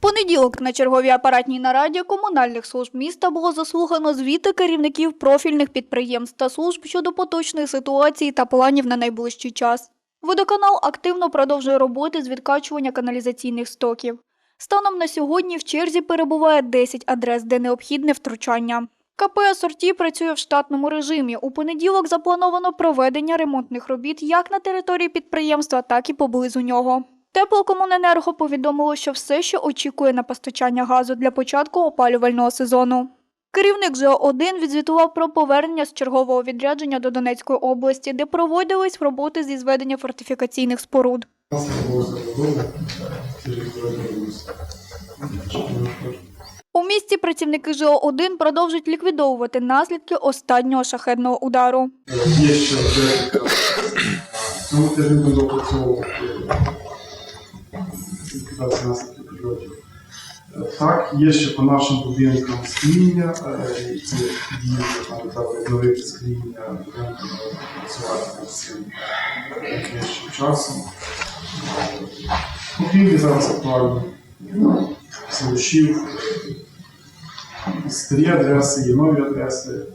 понеділок на черговій апаратній нараді комунальних служб міста було заслухано звіти керівників профільних підприємств та служб щодо поточної ситуації та планів на найближчий час. Водоканал активно продовжує роботи з відкачування каналізаційних стоків. Станом на сьогодні в черзі перебуває 10 адрес, де необхідне втручання. КП «Асорті» працює в штатному режимі. У понеділок заплановано проведення ремонтних робіт як на території підприємства, так і поблизу нього. Теплокомуненерго повідомило, що все ще очікує на постачання газу для початку опалювального сезону. Керівник ЖО-1 відзвітував про повернення з чергового відрядження до Донецької області, де проводились роботи зі зведення фортифікаційних споруд. У місті працівники ЖО-1 продовжують ліквідовувати наслідки останнього шахедного удару. Є ще декілька. Цьому. Е, Так, є ще по нашим будинкам скління, е, це дії, відновити скління, будинку працювати над цим найближчим часом. Покрівлі зараз актуальні. Селищів, старі адреси, є нові адреси.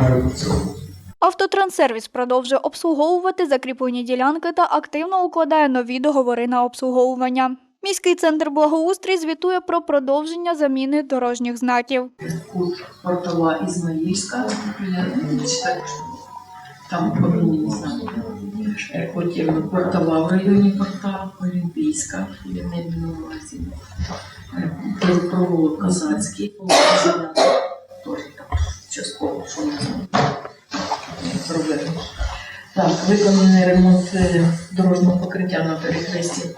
Далі працюємо. Автотранссервіс продовжує обслуговувати закріплені ділянки та активно укладає нові договори на обслуговування. Міський центр благоустрій звітує про продовження заміни дорожніх знаків. кут портала Ізмаїльська, там повинні. Е, Потім портала в районі порта Олімпійська, не увазі. Е, Провулок теж так частково, що не знаю. Проведено. Так, виконаний ремонт е, дорожнього покриття на перехресті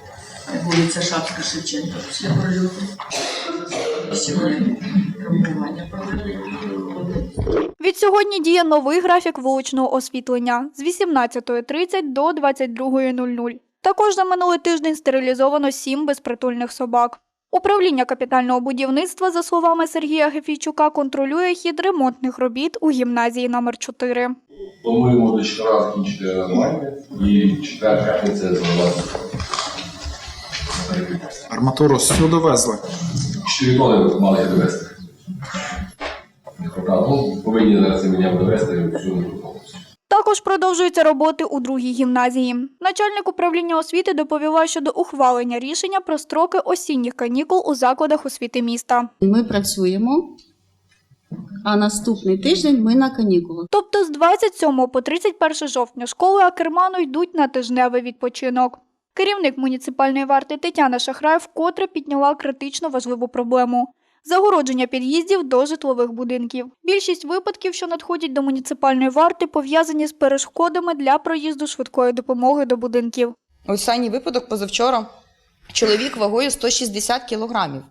вулиця Шапська Шевченка після прольоту. Сьогодні. Від сьогодні діє новий графік вуличного освітлення з 18.30 до 22.00. Також за минулий тиждень стерилізовано сім безпритульних собак. Управління капітального будівництва, за словами Сергія Гефійчука, контролює хід ремонтних робіт у гімназії номер 4 Плануємо до чотири закінчити нормально і четвер п'ятниця заливати. Арматуру сюди везли. Чотири тони мали я довести. Не повинні зараз мене довести всю повністю. Також продовжуються роботи у другій гімназії. Начальник управління освіти доповіла щодо ухвалення рішення про строки осінніх канікул у закладах освіти міста. Ми працюємо, а наступний тиждень ми на канікулах. Тобто з 27 по 31 жовтня школи Акерману йдуть на тижневий відпочинок. Керівник муніципальної варти Тетяна Шахрай вкотре підняла критично важливу проблему загородження під'їздів до житлових будинків. Більшість випадків, що надходять до муніципальної варти, пов'язані з перешкодами для проїзду швидкої допомоги до будинків. Останній випадок позавчора. Чоловік вагою 160 кілограмів.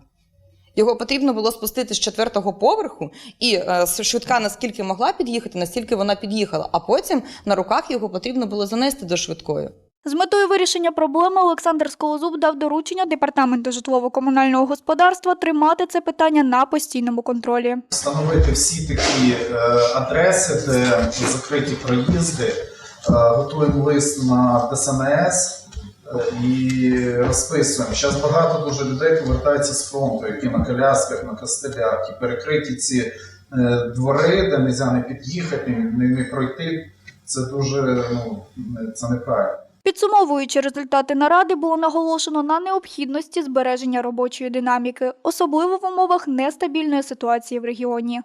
Його потрібно було спустити з четвертого поверху, і е, швидка наскільки могла під'їхати, настільки вона під'їхала. А потім на руках його потрібно було занести до швидкої. З метою вирішення проблеми Олександр Сколозуб дав доручення департаменту житлово-комунального господарства тримати це питання на постійному контролі. Встановити всі такі е, адреси, де закриті проїзди. Е, готуємо лист на ДСНС е, і розписуємо. Зараз багато дуже людей повертаються з фронту, які на колясках, на костелях, і перекриті ці двори, де не можна не під'їхати, не, не пройти. Це дуже ну, це неправильно. Підсумовуючи результати наради, було наголошено на необхідності збереження робочої динаміки, особливо в умовах нестабільної ситуації в регіоні.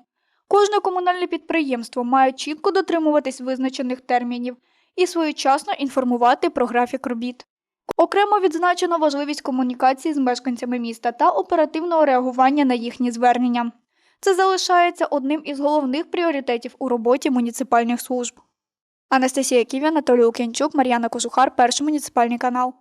Кожне комунальне підприємство має чітко дотримуватись визначених термінів і своєчасно інформувати про графік робіт. Окремо відзначено важливість комунікації з мешканцями міста та оперативного реагування на їхні звернення. Це залишається одним із головних пріоритетів у роботі муніципальних служб. Анастасія Ківі, Анатолій Лук'янчук, Мар'яна Кожухар, перший муніципальний канал.